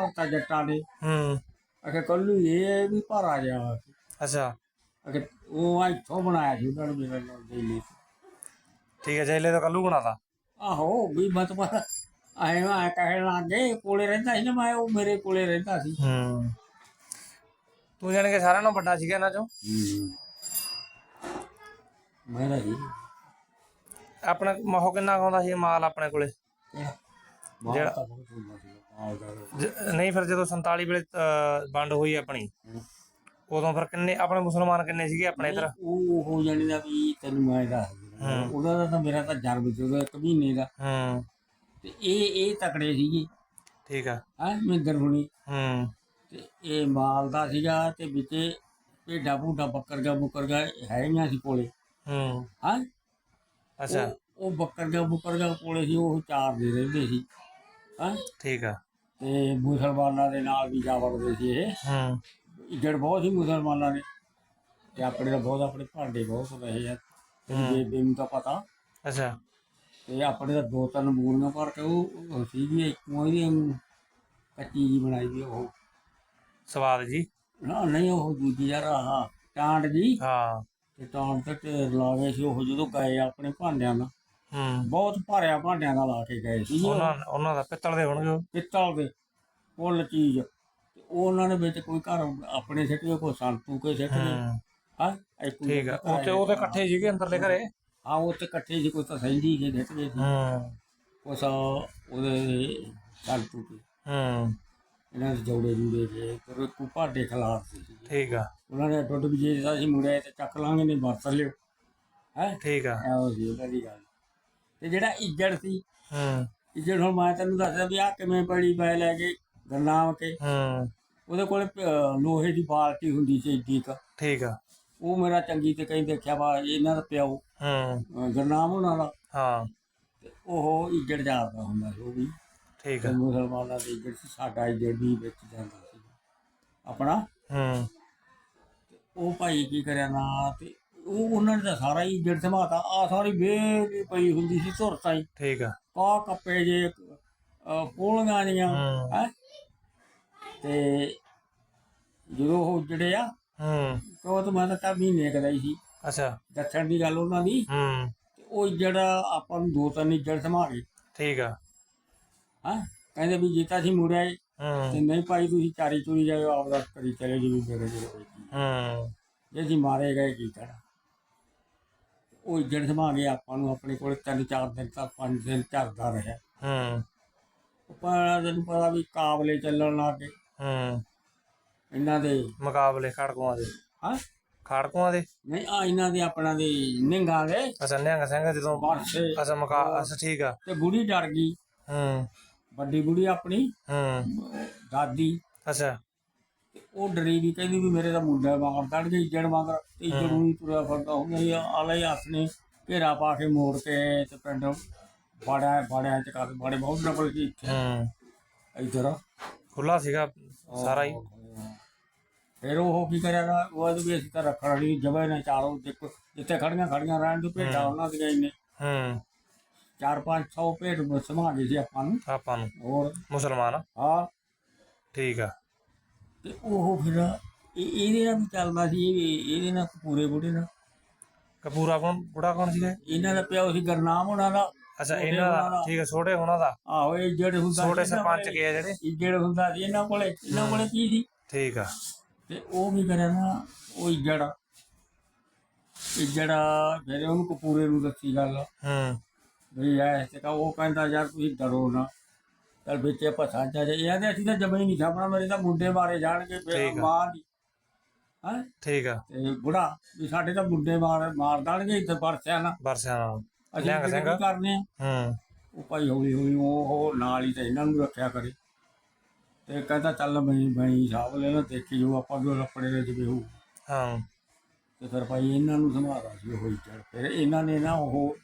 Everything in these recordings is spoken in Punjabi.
ਧਰਤਾ ਜੱਟਾਂ ਨੇ। ਹੂੰ। ਅਖੇ ਕੱਲੂ ਇਹ ਵੀ ਭਾਰਾ ਜਾ ਅੱਛਾ। ਅਖੇ ਉਹ ਇੱਥੋਂ ਬਣਾਇਆ ਸੀ ਉਹਨਾਂ ਨੇ ਮੇਰੇ ਨਾਲ ਦੇ ਲਈ ਠੀਕ ਹੈ ਜੈਲੇ ਤਾਂ ਕੱਲੂ ਬਣਾਤਾ? ਆਹੋ ਵੀ ਮਤਲਬ ਆਏ ਆ ਕਹਿਣ ਲੱਗੇ ਕੋਲੇ ਰਹਿੰਦਾ ਸੀ ਨਾ ਮੈਂ ਉਹ ਮੇਰੇ ਕੋਲੇ ਰਹਿੰਦਾ ਸੀ। ਹੂੰ। ਤੂੰ ਜਾਣ ਕੇ ਸਾਰਿਆਂ ਨਾਲੋਂ ਵੱਡਾ ਸੀਗਾ ਇਹਨਾਂ ਚੋਂ? ਮੈਂ ਨਾ ਜੀ। ਆਪਣਾ ਮਹੋ ਕਿੰਨਾ ਆਉਂਦਾ ਸੀ ਮਾਲ ਆਪਣੇ ਕੋਲੇ? ਜਿਹੜਾ ਜਿਹੜਾ- ਜ- ਨਹੀਂ ਫਿਰ ਜਦੋਂ 47 ਵੇਲੇ ਅਹ, ਵੰਡ ਹੋਈ ਆਪਣੀ ਉਦੋਂ ਫਿਰ ਕਿੰਨੇ ਆਪਣੇ ਮੁਸਲਮਾਨ ਕਿੰਨੇ ਸੀਗੇ ਆਪਣੇ ਇਧਰ? ਉਹ ਹੋ ਜਾਣੀ ਦਾ ਵੀ ਤੈਨੂੰ ਮੈਂ ਦੱਸ ਦਿੰਦਾ। ਉਹਨਾਂ ਦਾ ਤਾਂ ਮੇਰਾ ਤਾਂ ਜਨਮ ਸੀ ਉਹਦਾ ਇੱਕ ਮਹੀਨੇ ਦਾ। ਹੂੰ। ਤੇ ਇਹ ਇਹ ਤਕੜੇ ਸੀਗੇ। ਠੀਕ ਆ। ਹਾਂ ਮਹਿੰਦਰ ਹੁਣੀ। ਹੂੰ। ਤੇ ਇਹ ਮਾਲ ਦਾ ਸੀਗਾ ਤੇ ਵਿੱਚੇ ਭੇਡਾਂ ਭੂਡਾਂ ਬੱਕਰਗਾ ਬੁਕਰਗਾ ਹੈਗੀਆਂ ਸੀ ਕੋਲੇ। ਹੂੰ। ਹਾਂ? ਅੱਛਾ। ਉਹ- ਉਹ ਬੱਕਰਗਾ ਬੁਕਰਗਾ ਕੋਲੇ ਸੀ ਉਹ ਚਾਰ ਦੇ ਰਹਿੰਦੇ ਸੀ। ਹਾਂ? ਠੀਕ ਆ। ਤੇ ਮੁਸਲਮਾਨਾਂ ਦੇ ਨਾਲ ਵੀ ਜਾ ਵੜਦੇ ਸੀ ਇਹ। ਹੂੰ। ਇੱਜੜ ਬਹੁਤ ਸੀ ਮੁਸਲਮਾਨਾਂ ਨੇ ਤੇ ਆਪਣੇ ਦਾ ਬਹੁਤ ਆਪਣੇ ਭਾਂਡੇ ਬਹੁਤ ਰਹੇ ਆ। ਤੇ ਬੇਬੇ ਨੂੰ ਤਾਂ ਪਤਾ। ਅੱਛਾ। ਤੇ ਆਪਣੇ ਦਾ ਦੋ ਤਿੰਨ ਮੂਲੀਆਂ ਭਰ ਕੇ ਉਹ ਸੀਗੀ ਇੱਕ ਉਹਦੀ ਕੱਚੀ ਜੀ ਬਣਾਈ ਦੀ ਉਹ। ਸਵਾਦ ਜੀ? ਨਾ ਨਹੀਂ ਉਹ ਦੂਜੀ ਯਾਰ ਆਹ ਟਾਂਡ ਜੀ। ਹਾਂ। ਤੇ ਟਾਂਡ ਤੇ ਢੇਰ ਲਾ ਗਏ ਸੀ ਉਹ ਜਦੋਂ ਗਏ ਆਪਣੇ ਭਾਂਡਿਆਂ ਨਾਲ। ਹੂੰ। ਬਹੁਤ ਭਾਰਿਆ ਭਾਂਡਿਆਂ ਨਾਲ ਲਾ ਕੇ ਗਏ ਸੀ। ਉਹ ਉਹਨਾਂ ਉਹਨਾਂ ਦਾ ਪਿੱਤਲ ਦੇ ਹੋਣਗੇ ਉਹ। ਪਿੱਤਲ ਦੇ ਕੁੱਲ ਚੀਜ਼। ਤੇ ਉਹ ਉਹਨਾਂ ਨੇ ਵਿੱਚ ਕੋਈ ਘਰ ਆਪਣੇ ਸਿੱਟ ਕੋਈ ਸੰਤੂ ਕੇ ਸਿੱਟ ਗਏ ਹੂੰ। ਹਾਂ ਇੱਕ ਕੋਈ ਠੀਕ ਆ। ਉਹ ਤੇ ਉਹ ਤੇ ਇਕੱਠੇ ਸੀਗੇ ਅੰਦਰਲੇ ਘਰੇ? ਹਾਂ ਉਹ ਤੇ ਇਕੱਠੇ ਸੀ ਕੋਈ ਤਾਂ ਸਹਿੰਦੀ ਕੇ ਸਿੱਟ ਗਏ ਸੀ। ਹੂੰ। ਕੁਛ ਉਹਦੇ ਸੰਤੂ ਕੇ ਹੂੰ। ਇਹਨਾਂ ਦੇ ਜੋੜੇ ਜੂੜੇ ਜੇ ਫਿਰ ਕੋਈ ਭਾਂਡੇ ਖਲਾਰ ਸੀ। ਠੀਕ ਆ। ਉਹਨਾਂ ਨੇ ਟੁੱਟ ਵੀ ਜੇ ਅਸੀਂ ਮੁੜਿਆ ਤੇ ਚੱਕ ਲਾਂਗੇ ਨਹੀਂ ਵਰਤ ਲਿਓ। ਹੈ? ਠੀਕ ਆ। ਐਵੇਂ ਸੀ ਉਹਨਾਂ ਦੀ ਗੱਲ। ਤੇ ਜਿਹੜਾ ਇੱਜੜ ਸੀ ਹੂੰ। ਇੱਜੜ ਹੁਣ ਮੈਂ ਤੈਨੂੰ ਦੱਸਦਾ ਵੀ ਆ ਕਿਵੇਂ ਬੜੀ ਬੈ ਲੈ ਕੇ ਗਰਨਾਮ ਕੇ। ਹੂੰ। ਉਹਦੇ ਕੋਲੇ ਲੋਹੇ ਦੀ ਬਾਲਟੀ ਹੁੰਦੀ ਸੀ ਕੁ। ਠੀਕ ਆ। ਉਹ ਮੇਰਾ ਚੰਗੀ ਤੇ ਕਹੀਂ ਦੇਖਿਆ ਵਾ ਇਹਨਾਂ ਦਾ ਪਿਓ ਹੂੰ। ਗੁਰਨਾਮ ਉਹਨਾਂ ਦਾ। ਹਾਂ। ਉਹ ਇੱਜੜ ਜਾਦਾ ਹੁੰਦਾ ਸੀ ਉਹ ਵੀ। ਠੀਕ ਆ। ਮੁਸਲਮਾਨਾਂ ਦੇ ਇੱਜੜ ਸੀ ਸਾਡਾ ਇੱਜੜ ਵੀ ਵਿੱਚ ਜਾਂਦਾ ਸੀ। ਆਪਣਾ? ਹੂੰ। ਉਹ ਭਾਈ ਕੀ ਕਰਿਆ ਨਾ ਤੇ ਉਹ ਉਹਨਾਂ ਨੇ ਤਾਂ ਸਾਰਾ ਹੀ ਇੱਜੜ ਸਮਾਤਾ ਆ ਸਾਰੀ ਵੇਲ ਪਈ ਹੁੰਦੀ ਸੀ ਧੁਰ ਤਾਈ ਠੀਕ ਆ। ਕਾ ਕੱਪੇ ਜੇ ਪੋਲੀਆਂ ਜੀਆਂ ਹੂੰ। ਹੈ? ਤੇ ਜਦੋਂ ਉਹ ਜਿਹੜੇ ਆ ਹੂੰ। ਉਹ ਤਾਂ ਮੈਂ ਤਾਂ ਤਾਂ ਮਹੀਨੇ ਕਦਾ ਹੀ ਸੀ। ਅੱਛਾ। ਦੱਸਣ ਦੀ ਗੱਲ ਉਹਨਾਂ ਦੀ। ਹੂੰ। ਤੇ ਉਹ ਜਿਹੜਾ ਆਪਾਂ ਨੂੰ ਦੋ ਤਿੰਨ ਇੱਜੜ ਸੰਭਾਲੇ। ਠੀਕ ਆ। ਹਾਂ? ਕਹਿੰਦੇ ਵੀ ਜੀਤਾ ਸੀ ਮੁੜਿਆ ਏ। ਤੇ ਹੂੰ ਨਹੀਂ ਭਾਈ ਤੁਸੀਂ ਚਾਰੀ ਚੂਰੀ ਜਾਓ ਆਪਦਾ ਕਰੀ ਚਲੇ ਜੀ ਵੀ ਮੇਰੇ ਜਿਹੜੇ ਹੋਏ ਕੀ ਹੂੰ। ਜੇ ਜੀ ਮਾਰੇ ਗਏ ਕੀ ਕਰਾਂ? ਉਹ ਇੱਜੜ ਸੰਭਾ ਕੇ ਆਪਾਂ ਨੂੰ ਆਪਣੇ ਕੋਲ ਤਿੰਨ ਚਾਰ ਦਿਨ ਤੱਕ ਪੰਜ ਦਿਨ ਝਰਦਾ ਰਿਹਾ। ਹੂੰ। ਪਰ ਤੈਨੂੰ ਪਤਾ ਵੀ ਕਾਬਲੇ ਚੱਲਣ ਲੱਗ ਗਏ। ਹੂੰ। ਇਹਨਾਂ ਦੇ ਮੁਕਾਬਲੇ ਖੜਕੂਆਂ ਦੇ। ਹਾਂ? ਖੜਕੂਆਂ ਦੇ? ਨਹੀਂ ਆ ਇਹਨਾਂ ਦੇ ਆਪਣਾ ਦੇ ਨਿੰਗਾ ਦੇ। ਅੱਛਾ ਨਿਹੰਗ ਸਿੰਘ ਜਦੋਂ ਬਰਸੇ ਅੱਛਾ ਮੁਕਾ ਅੱਛਾ ਠੀਕ ਆ। ਤੇ ਬੁੜੀ ਡਰ ਗਈ। ਹੂੰ। ਵੱਡੀ ਬੁੜੀ ਆਪਣੀ। ਹੂੰ। ਦਾਦੀ। ਅੱਛਾ। ਉਹ ਡਰੀ ਵੀ ਕਹਿੰਦੀ ਵੀ ਮੇਰੇ ਤਾਂ ਮੁੰਡਾ ਮਾਰ ਦੜ ਗਈ ਜੜ ਮਗਰ ਤੇ ਹੀ। ਤੁਰਿਆ ਫਿਰਦਾ ਹੋ ਗਿਆ ਆਲੇ ਹੱਥ ਨੇ ਘੇਰਾ ਪਾ ਕੇ ਮੋੜ ਕੇ ਤੇ ਪਿੰਡ ਬੜਾ ਬੜਿਆਂ ਚ ਕਰ ਬੜੇ ਬਹੁਤ ਨਕਲ ਇੱਥੇ ਹੂੰ। ਇੱਧਰ। ਖੁੱਲਾ ਸੀਗਾ ਸਾਰਾ ਹੀ। ਫਿਰ ਉਹ ਕੀ ਕਰਿਆ ਨਾ ਉਹ ਵੀ ਅਸੀਂ ਤਾਂ ਰੱਖਣ ਵਾਲੀ ਜਗ੍ਹਾ ਨੇ ਚਾਰੋਂ ਦੇਖੋ ਜਿੱਥੇ ਖੜੀਆਂ ਖੜੀਆਂ ਰਹਿਣ ਦੀ ਭੇਡਾਂ ਉਹਨਾਂ ਦੀਆਂ ਇੰਨੇ ਹੂੰ। ਚਾਰ ਪੰਜ ਸੌ ਭੇਡ ਸਮਾ ਗਈ ਸੀ ਆਪਾਂ ਨੂੰ। ਆਪਾਂ ਨੂੰ। ਹੋਰ? ਮੁਸਲਮਾਨ? ਹਾਂ। ਠੀਕ ਆ। ਤੇ ਉਹ ਫਿਰ ਇਹ ਇਹਦੇ ਨਾਲ ਵੀ ਚੱਲਦਾ ਸੀ ਇਹ ਇਹਦੇ ਨਾਲ ਪੂਰੇ ਬੁੜੇ ਨਾਲ। ਕਪੂਰਾ ਕੌਣ ਬੁੜਾ ਕੌਣ ਸੀਗਾ? ਇਹਨਾਂ ਦਾ ਪਿਓ ਸੀ ਗਰਨਾਮ ਉਹਨਾਂ ਦਾ ਅੱਛਾ ਇਹਨਾਂ ਦਾ ਠੀਕ ਆ ਛੋਟੇ ਉਹਨਾਂ ਦਾ। ਆਹੋ ਇਹ ਜਿਹੜੇ ਹੁੰਦਾ ਛੋਟੇ ਸੀ ਨਾ ਸਰਪੰਚ ਕੇ ਆ ਜਿਹੜੇ। ਇਹ ਜਿਹੜੇ ਹੁੰਦਾ ਸੀ ਇਹਨਾਂ ਕੋਲੇ ਇਹਨਾਂ ਕੋਲੇ ਕੀ ਸੀ? ਠੀਕ ਆ। ਤੇ ਉਹ ਕੀ ਕਰਿਆ ਨਾ ਉਹ ਇੱਜੜ। ਇੱਜੜ ਫਿਰ ਉਹਨੂੰ ਕਪੂਰੇ ਨੂੰ ਦੱਸੀ ਗੱਲ। ਹੂੰ। ਵੀ ਐ ਤੇ ਕਹਾ ਉਹ ਕਹਿੰਦਾ ਯਾਰ ਤੁਸੀਂ ਡਰੋ ਨਾ। ਚਲ ਵਿੱਚੇ ਪਛਾਣ ਜਾ। ਜੇ ਇਹਦੇ ਅਸੀਂ ਤਾਂ ਜਮੇ ਹੀ ਨਹੀਂ ਛਾਪਣਾ ਮੇਰੇ ਤਾਂ ਮੁੰਡੇ ਮਾਰੇ ਜਾਣਗੇ ਫਿਰ ਠੀਕ ਆ। ਮਾਂ ਦੀ ਹੈ? ਠੀਕ ਆ। ਤੇ ਬੁੜਾ ਵੀ ਸਾਡੇ ਤਾਂ ਮੁੰਡੇ ਮਾਰ ਮਾਰ ਦੇਣਗੇ ਇੱਥੇ ਪਰਸਿਆ ਨਾ ਬਰਸਿਆਂ ਨਾਲ। ਨਿਹੰਗ ਕੀ ਸਿੰਘ? ਕਰਨੇ ਆ। ਹੂੰ। ਉਹ ਭਾਈ ਹੌਲੀ ਹੌਲੀ ਉਹ ਉਹ ਨਾਲ ਹੀ ਤੇ ਇਹਨਾਂ ਨੂੰ ਰੱਖਿਆ ਕਰੇ। ਤੇ ਕਹਿੰਦਾ ਚੱਲ ਮੈਂ ਮੈਂ ਹਿਸਾਬ ਲੈ ਲਾ ਦੇਖੀ ਜੋ ਆਪਾਂ ਜੋ ਲੱਪੜੇ ਦੇ ਜਿਵੇਂ ਹੋ ਹਾਂ। ਤੇ ਫਿਰ ਭਾਈ ਇਹਨਾਂ ਨੂੰ ਸੰਭਾਲਾ ਸੀ ਉਹ ਇੱਜੜ ਫਿਰ ਇਹਨਾਂ ਨੇ ਨਾ ਉਹ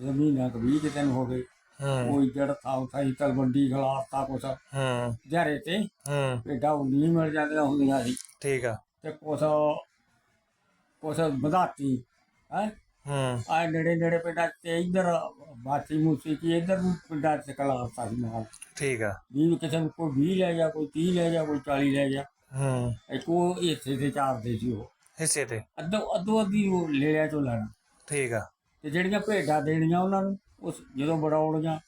ਜਦੋਂ ਮਹੀਨਾ ਕੁ ਵੀਹ ਕੁ ਦਿਨ ਹੋ ਗਏ। ਹੂੰ। ਉਹ ਇੱਜੜ ਥਾਂ ਥਾਈ ਤਲਵੰਡੀ ਖਲਾਤਾ ਕੁਛ। ਹੂੰ। ਦਿਹਾੜੇ ਤੇ ਹੂੰ। ਭੇਡਾਂ ਹੁੰਦੀਆਂ ਮਿਲ ਜਾਂਦੀਆਂ ਹੁੰਦੀਆਂ ਸੀ। ਠੀਕ ਆ। ਤੇ ਕੁਛ ਕੁਛ ਵਧਾਤੀ ਹੈ? ਹੂੰ। ਆ ਨੇੜੇ ਨੇੜੇ ਪਿੰਡਾਂ 'ਚ ਤੇ ਇੱਧਰ ਬਾਤੀ ਮੂਸੀ ਕੀ ਇੱਧਰ ਨੂੰ ਪਿੰਡਾਂ 'ਚ ਕਲਾਸਤਾ ਸੀ ਮਾਲ ਠੀਕ ਆ। ਵੀ ਕਿਸੇ ਨੂੰ ਕੋਈ 20 ਲੈ ਜਾ ਕੋਈ 30 ਲੈ ਜਾ ਕੋਈ 40 ਲੈ ਜਾ। ਹੂੰ। ਇੱਕ ਉਹ ਇੱਥੇ ਤੇ ਚਾਰਦੇ ਸੀ ਉਹ। ਹਿੱਸੇ ਤੇ। ਅੱਧੋ ਅੱਧੋ ਅੱਧੀ ਉਹ ਲੈ ਲਿਆ ਚੋਂ ਲੈਣਾ। ਠੀਕ ਆ। ਤੇ ਜਿਹੜੀਆਂ ਭੇਡਾਂ ਦੇਣੀਆਂ ਉਹਨਾਂ ਨੂੰ ਉਸ ਜਦੋਂ ਬੜਾਉਣੀਆਂ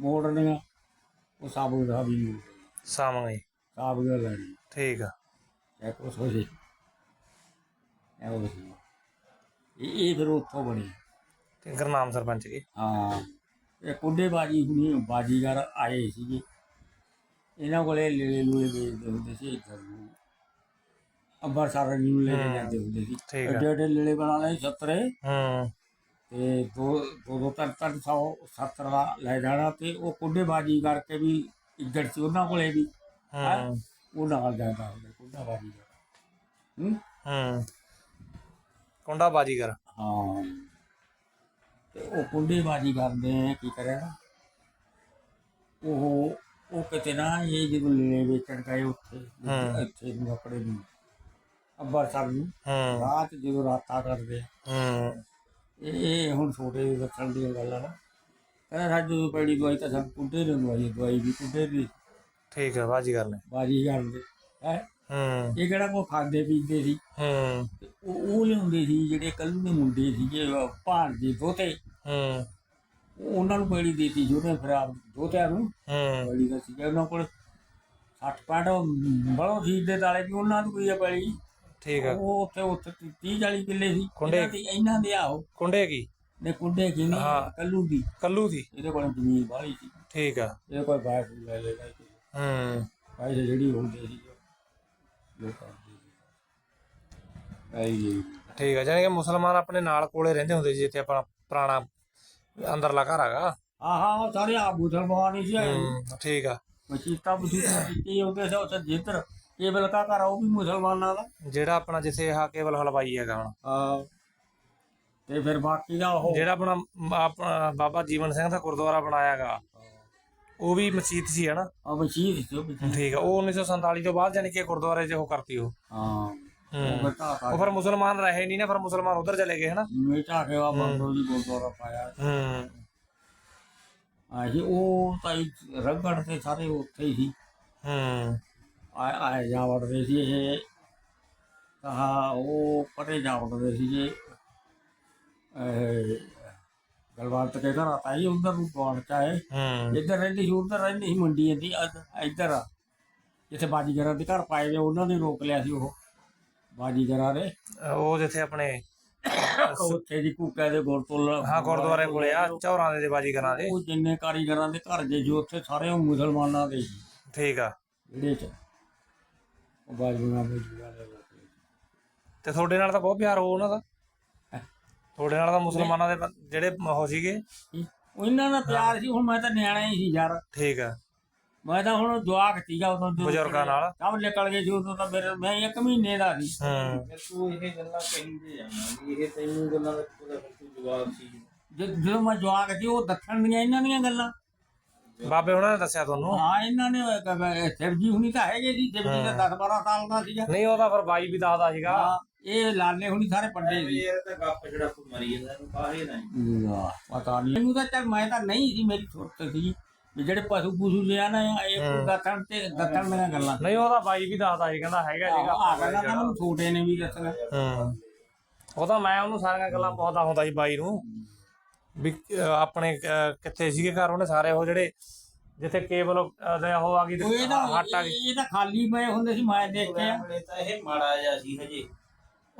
ਮੋੜਨੀਆਂ ਉਹ ਸਾਬੂ ਦਾ ਵੀ ਸਾਹਮਣੇ ਸਾਬ ਦਾ ਲੈਣੀ ਠੀਕ ਆ। ਇਹ ਕੁਛ ਹੋ ਜੇ। ਇਹ ਉਹ ਸੀ ਇਹ ਇਹ ਫਿਰ ਉੱਥੋਂ ਬਣੀ। ਤੇ ਗੁਰਨਾਮ ਸਰਪੰਚ ਜੀ ਹਾਂ। ਇਹ ਕੁੰਡੇ ਬਾਜੀ ਹੁਣੀ ਬਾਜੀਗਰ ਆਏ ਸੀਗੇ। ਇਹਨਾਂ ਕੋਲੇ ਲੇਲੇ ਲੂਲੇ ਵੇਚਦੇ ਹੁੰਦੇ ਸੀ ਇੱਧਰ ਨੂੰ ਅੰਬਰਸਰ ਨੂੰ ਲੈ ਕੇ ਜਾਂਦੇ ਹੁੰਦੇ ਸੀ। ਠੀਕ ਆ। ਐਡੇ ਐਡੇ ਲੇਲੇ ਬਣਾ ਲਏ ਸੱਤਰੇ ਹੂੰ। ਤੇ ਦੋ ਦੋ ਦੋ ਤਿੰਨ ਤਿੰਨ ਸੌ ਸੱਤਰ ਦਾ ਲੈ ਜਾਣਾ ਤੇ ਉਹ ਕੁੰਡੇ ਬਾਜੀ ਕਰਕੇ ਵੀ ਇੱਧਰ ਸੀ ਉਹਨਾਂ ਕੋਲੇ ਵੀ। ਹੂੰ। ਉਹ ਨਾਲ ਜਾਂਦਾ ਹੁੰਦਾ ਕੁੰਡਾ ਬਾਜੀ ਹੂੰ? ਹੂੰ। ਕੁੰਡਾ ਬਾਜੀਗਰ ਹਾਂ। ਤੇ ਉਹ ਕੁੰਡੇ ਬਾਜੀ ਕਰਦੇ ਕੀ ਕਰਿਆ ਉਹ ਉਹ ਕਿਤੇ ਨਾ ਇਹ ਜਦੋਂ ਲੈ ਵੇਚਣ ਗਏ ਉੱਥੇ। ਇੱਥੇ ਨੂੰ ਆਪਣੇ ਨੂੰ ਅੰਬਰਸਰ ਨੂੰ ਹੂੰ। ਰਾਤ ਜਦੋਂ ਰਾਤਾਂ ਕਰਦੇ ਹੂੰ। ਇਹ ਹੁਣ ਛੋਟੇ ਦੱਸਣ ਦੀਆਂ ਗੱਲਾਂ ਨਾ। ਕਹਿੰਦਾ ਸਾਡੀ ਪੈੜੀ ਦਵਾਈ ਤਾਂ ਸਾਨੂੰ ਕੁੰਡੇ ਨੇ ਦਵਾਈ ਦਵਾਈ ਵੀ ਕੁੰਡੇ ਦੀ। ਠੀਕ ਆ ਬਾਜੀਗਰ ਨੇ ਬਾਜੀ ਕਰਦੇ ਹੈ? ਹੂੰ। ਇਹ ਕਿਹੜਾ ਕੋ ਖਾਂਦੇ ਪੀਂਦੇ ਸੀ? ਹੂੰ। ਉਹ ਉਹ ਲਿਆਉਂਦੇ ਸੀ ਜਿਹੜੇ ਕੱਲੂ ਦੇ ਮੁੰਡੇ ਸੀਗੇ ਭਾਣਜੇ ਦੋਤੇ। ਹੂੰ। ਉਹਨਾਂ ਨੂੰ ਪੈੜੀ ਦੇਤੀ ਜੋਤੇ ਫਿਰ ਆਪ ਦੋਤਿਆਂ ਨੂੰ ਹੂੰ। ਪੈੜੀ ਦਾ ਸੀ। ਉਹਨਾਂ ਕੋਲ 60 ਪੈਂਟ ਬੜੋ ਠੀਕ ਦੇ ਦਾਲੇ ਵੀ ਉਹਨਾਂ ਨੂੰ ਕੋਈ ਆ ਪੈੜੀ। ਠੀਕ ਆ। ਉਹ ਉੱਥੇ ਉੱਥੇ 30 40 ਕਿੱਲੇ ਸੀ। ਕੁੰਡੇ? ਇਹਨਾਂ ਦੀ ਇਹਨਾਂ ਦੇ ਆਹੋ ਕੁੰਡੇ ਕੀ? ਨੇ ਕੁੰਡੇ ਕੀ ਨਹੀਂ ਹਾਂ। ਕੱਲੂ ਦੀ। ਕੱਲੂ ਦੀ? ਇਹਦੇ ਕੋਲ ਜ਼ਮੀਨ ਬਾਹਲੀ ਸੀ। ਠੀਕ ਆ। ਇਹ ਕੋਈ ਬਾਹਰ ਲੈ ਲੈਗਾ ਹੂੰ। ਪੈਸੇ ਜਿਹੜੀ ਹੁੰਦੇ ਸੀ। ਲੋਕਾਂ ਦੀ। ਆਈ ਠੀਕ ਆ ਜਾਨੀ ਕਿ ਮੁਸਲਮਾਨ ਆਪਣੇ ਨਾਲ ਕੋਲੇ ਰਹਿੰਦੇ ਹੁੰਦੇ ਸੀ ਜਿੱਥੇ ਆਪਣਾ ਪੁਰਾਣਾ ਅੰਦਰਲਾ ਘਰ ਹੈਗਾ। ਆਹਾ ਸਾਰੇ ਆ ਮੁਸਲਮਾਨ ਹੀ ਸੀ। ਹੂੰ ਠੀਕ ਆ। ਮਸੀਤਾਂ ਬਸੀਤਾਂ ਕੀਤੀ ਹੁੰਦੇ ਸੀ ਉੱਥੇ ਜਿੱਧਰ। ਕੇਬਲ ਕਾ ਘਰ ਆ, ਉਹ ਵੀ ਮੁਸਲਮਾਨਾਂ ਦਾ। ਜਿਹੜਾ ਆਪਣਾ ਜਿੱਥੇ ਆ ਕੇਵਲ ਹਲਵਾਈ ਹੈਗਾ ਹੁਣ। ਹਾਂ। ਤੇ ਫਿਰ ਬਾਕੀ ਦਾ ਉਹ ਜਿਹੜਾ ਆਪਣਾ ਮ- ਆਪਣਾ ਬਾਬਾ ਜੀਵਨ ਸਿੰਘ ਦਾ ਗੁਰਦੁਆਰਾ ਬਣਾਇਆਗਾ ਉਹ ਵੀ ਮਸਜਿਦ ਸੀ ਹਨਾ ਆ ਮਸੀਤ ਸੀ ਉਹ ਵੀ। ਠੀਕ। ਆ ਉਹ 1947 ਤੋਂ ਬਾਅਦ ਜਾਨੀ ਕਿ ਗੁਰਦੁਆਰੇ 'ਚ ਉਹ ਕਰਤੀ ਉਹ। ਹਾਂ। ਉਹ ਹੂੰ ਫਿਰ ਮੁਸਲਮਾਨ ਰਹੇ ਨਹੀਂ ਨਾ ਫਿਰ ਮੁਸਲਮਾਨ ਉਧਰ ਚਲੇ ਗਏ ਹਨਾ ਮੇਟਾ ਕੇ ਵਾ ਬੰਦੋ ਦੀ ਗੁਰਦੁਆਰਾ ਪਾਇਆ। ਹੂੰ। ਆਹੀ ਉਹ ਤਾਂ ਹੀ ਰੰਗੜ ਤੇ ਸਾਰੇ ਉੱਥੇ ਹੀ ਹੂੰ। ਆ ਆ ਜਾ ਵੜਦੇ ਸੀ ਇਹ। ਕਹਾ ਉਹ ਪਰੇ ਜਾ ਵੜਦੇ ਸੀ ਜੇ ਗਲਵੰਤ ਕੇ ਘਰ ਆਤਾ ਹੀ ਉਧਰ ਨੂੰ ਚਾਹੇ ਹੂੰ। ਇੱਧਰ ਰਹਿੰਦੀ ਸੀ ਉਧਰ ਰਹਿੰਦੀ ਸੀ ਮੰਡੀ ਦੀ ਇੱਧਰ ਜਿੱਥੇ ਬਾਜੀਗਰਾਂ ਦੇ ਘਰ ਪਾਏ ਵੇ ਉਹਨਾਂ ਨੇ ਰੋਕ ਲਿਆ ਸੀ ਉਹ ਬਾਜੀਗਰਾਂ ਦੇ। ਉਹ ਜਿੱਥੇ ਆਪਣੇ ਉੱਥੇ ਦੀ ਕੂਕਾ ਦੇ ਗੁਰਤੁਲ ਹਾਂ ਗੁਰਦੁਆਰੇ ਕੋਲੇ ਆ ਚੌਰਾਂ ਦੇ ਬਾਜੀਗਰਾਂ ਦੇ। ਉਹ ਜਿੰਨੇ ਕਾਰੀਗਰਾਂ ਦੇ ਘਰ ਜੇ ਜੋ ਉੱਥੇ ਸਾਰੇ ਉਹ ਮੁਸਲਮਾਨਾਂ ਦੇ ਠੀਕ ਆ। ਜਿਹੜੇ ਚ ਦੇ ਲੋਕ ਤੇ ਤੁਹਾਡੇ ਨਾਲ ਤਾਂ ਬਹੁਤ ਪਿਆਰ ਹੋ ਉਹਨਾਂ ਦਾ। ਹੈਂ? ਤੁਹਾਡੇ ਨਾਲ ਤਾਂ ਮੁਸਲਮਾਨਾਂ ਦੇ ਬ- ਜਿਹੜੇ ਉਹ ਸੀਗੇ। ਸੀ। ਉਹ ਇਹਨਾਂ ਦਾ ਪਿਆਰ ਸੀ ਹੁਣ ਮੈਂ ਤਾਂ ਨਿਆਣਾ ਹੀ ਸੀ ਯਾਰ। ਠੀਕ ਆ। ਮੈਂ ਤਾਂ ਹੁਣ ਜਵਾਕ ਸੀਗਾ ਉਦੋਂ ਜਦੋਂ ਬਜ਼ੁਰਗਾਂ ਨਾਲ। ਸਭ ਨਿਕਲ ਗਏ ਸੀ ਉਦੋਂ ਤਾਂ ਮੇਰੇ ਮੈਂ ਇੱਕ ਮਹੀਨੇ ਦਾ ਸੀ। ਹੂੰ। ਤੂੰ ਇਹ ਗੱਲਾਂ ਕਹਿੰਦੇ ਜਾਣਾ ਇਹ ਤੈਨੂੰ ਗੱਲਾਂ ਦਾ ਤੂੰ ਜਵਾਬ ਸੀ। ਜਦੋਂ ਮੈਂ ਜਵਾਕ ਸੀ ਉਹ ਦੱਖਣ ਦੀਆਂ ਇਹਨਾਂ ਦੀਆਂ ਗੱਲਾਂ। ਬਾਬੇ ਉਹਨਾਂ ਨੇ ਦੱਸਿਆ ਤੁਹਾਨੂੰ? ਹਾਂ ਇਹਨਾਂ ਨੇ ਸਰਜੀ ਹੁਣੀ ਤਾਂ ਹੈਗੇ ਸੀ ਸਰਜੀ ਦਾ 10 12 ਸਾਲ ਦਾ ਸੀਗਾ। ਨਹੀਂ ਉਹਦਾ ਫਿਰ ਬਾਈ ਵੀ ਦੱਸਦਾ ਸੀਗਾ। ਹਾਂ ਇਹ ਲਾਲੇ ਹੁਣੀ ਸਾਰੇ ਪੱਡੇ ਸੀ। ਇਹ ਤਾਂ ਗੱਪ ਜਿਹੜਾ ਮਰੀ ਜਾਂਦਾ ਇਹਨੂੰ ਕਾਹੇ ਨਹੀਂ ਪਤਾ ਨਹੀਂ। ਮੈਨੂੰ ਤਾਂ ਚੱਲ ਮੈਂ ਤਾਂ ਨਹੀਂ ਸੀ ਮੇਰੀ ਸੁਰਤ ਸੀ। ਜਿਹੜੇ ਪਸ਼ੂ ਪਸ਼ੂ ਲਿਆ ਨਾ ਇਹ ਤੇ ਗੱਲਾਂ। ਨਹੀਂ ਉਹਦਾ ਬਾਈ ਵੀ ਦੱਸਦਾ ਸੀ ਕਹਿੰਦਾ ਹੈਗਾ ਸੀਗਾ। ਆ ਤਾਂ ਮੈਨੂੰ ਛੋਟੇ ਨੇ ਵੀ ਦੱਸਣਾ। ਹੂੰ। ਉਹ ਤਾਂ ਮੈਂ ਉਹਨੂੰ ਸਾਰੀਆਂ ਗੱਲਾਂ ਪੁੱਛਦਾ ਹੁੰਦਾ ਸੀ ਬਾਈ ਨੂੰ। ਵੀ ਆਪਣੇ ਕਿੱਥੇ ਸੀਗੇ ਘਰ ਉਹਨੇ ਸਾਰੇ ਉਹ ਜਿਹੜੇ ਜਿੱਥੇ ਕੇਬਲ ਦੇ ਉਹ ਆ ਗਈ ਉਹ ਤਾਂ ਹੱਟ ਆ ਗਈ। ਇਹ ਤਾਂ ਖਾਲੀ ਪਏ ਹੁੰਦੇ ਸੀ ਮੈਂ ਦੇਖਿਆ। ਤਾਂ ਇਹ ਮਾੜਾ ਜਿਹਾ ਸੀ ਹਜੇ।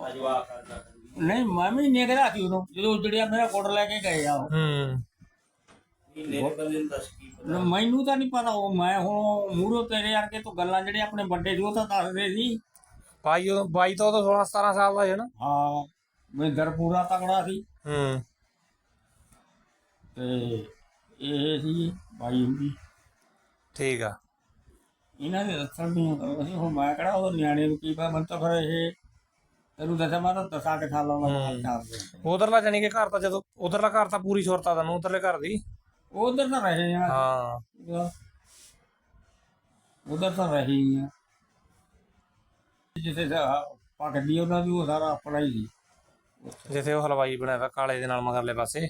ਅਜਵਾ ਕਰਦਾ ਨਹੀਂ ਮੈਂ ਵੀ ਨਿਕਲਿਆ ਸੀ ਉਦੋਂ। ਜਦੋਂ ਉਜੜਿਆ ਮੇਰਾ ਕੋਟ ਲੈ ਕੇ ਗਏ ਆ ਉਹ। ਹੂੰ। ਮਹੀਨੇ ਦੇ ਬੰਦੇ ਨੂੰ ਦੱਸ ਕੀ ਪਤਾ। ਮੈਨੂੰ ਤਾਂ ਨਹੀਂ ਪਤਾ ਉਹ ਮੈਂ ਹੁਣ ਮੂਹਰੋਂ ਤੇਰੇ ਵਰਗੇ ਤੋਂ ਗੱਲਾਂ ਜਿਹੜੇ ਆਪਣੇ ਵੱਡੇ ਸੀ ਉਹ ਤਾਂ ਦੱਸਦੇ ਸੀ। ਬਾਈ ਉਹ ਬਾਈ ਤਾਂ ਉਦੋਂ 16 17 ਸਾਲ ਦਾ ਸੀ ਨਾ। ਹਾਂ ਮਹਿੰਦਰ ਪੂਰਾ ਤਕੜਾ ਸੀ। ਹੂੰ। ਤੇ ਇਹ ਸੀ ਬਾਈ ਹੁੰਦੀ। ਠੀਕ ਆ। ਇਹਨਾਂ ਦੇ ਦੱਸਣ ਦੀਆਂ ਗੱਲਾਂ ਸੀ ਹੁਣ ਮੈਂ ਕਿਹੜਾ ਉਹ ਨਿਆਣੇ ਨੂੰ ਕੀ ਪਤਾ ਮੈਨੂੰ ਤਾਂ ਫਿਰ ਇਹ ਤੈਨੂੰ ਦੱਸਿਆ ਮੈਂ ਤਾਂ ਦਸਾਂ ਕੇ ਸਾਲਾਂ ਦਾ ਮੈਂ ਚੱਲਦੇ ਉਧਰਲਾ ਜਾਨੀ ਕਿ ਘਰ ਤਾਂ ਜਦੋਂ ਉਧਰਲਾ ਘਰ ਤਾਂ ਪੂਰੀ ਸੁਰਤਾ ਤੈਨੂੰ ਉਧਰਲੇ ਘਰ ਦੀ। ਉਧਰ ਤਾਂ ਰਹੇ ਆ। ਹਾਂ। ਉਧਰ ਤਾਂ ਰਹੇ ਆ। ਜਿੱਥੇ ਪਕੜੀ ਉਹਨਾਂ ਦੀ ਉਹ ਸਾਰਾ ਆਪਣਾ ਹੀ ਸੀ। ਜਿੱਥੇ ਉਹ ਹਲਵਾਈ ਬਣਿਆ ਵਾ ਕਾਲੇ ਦੇ ਨਾਲ ਮਗਰਲੇ ਪਾਸੇ।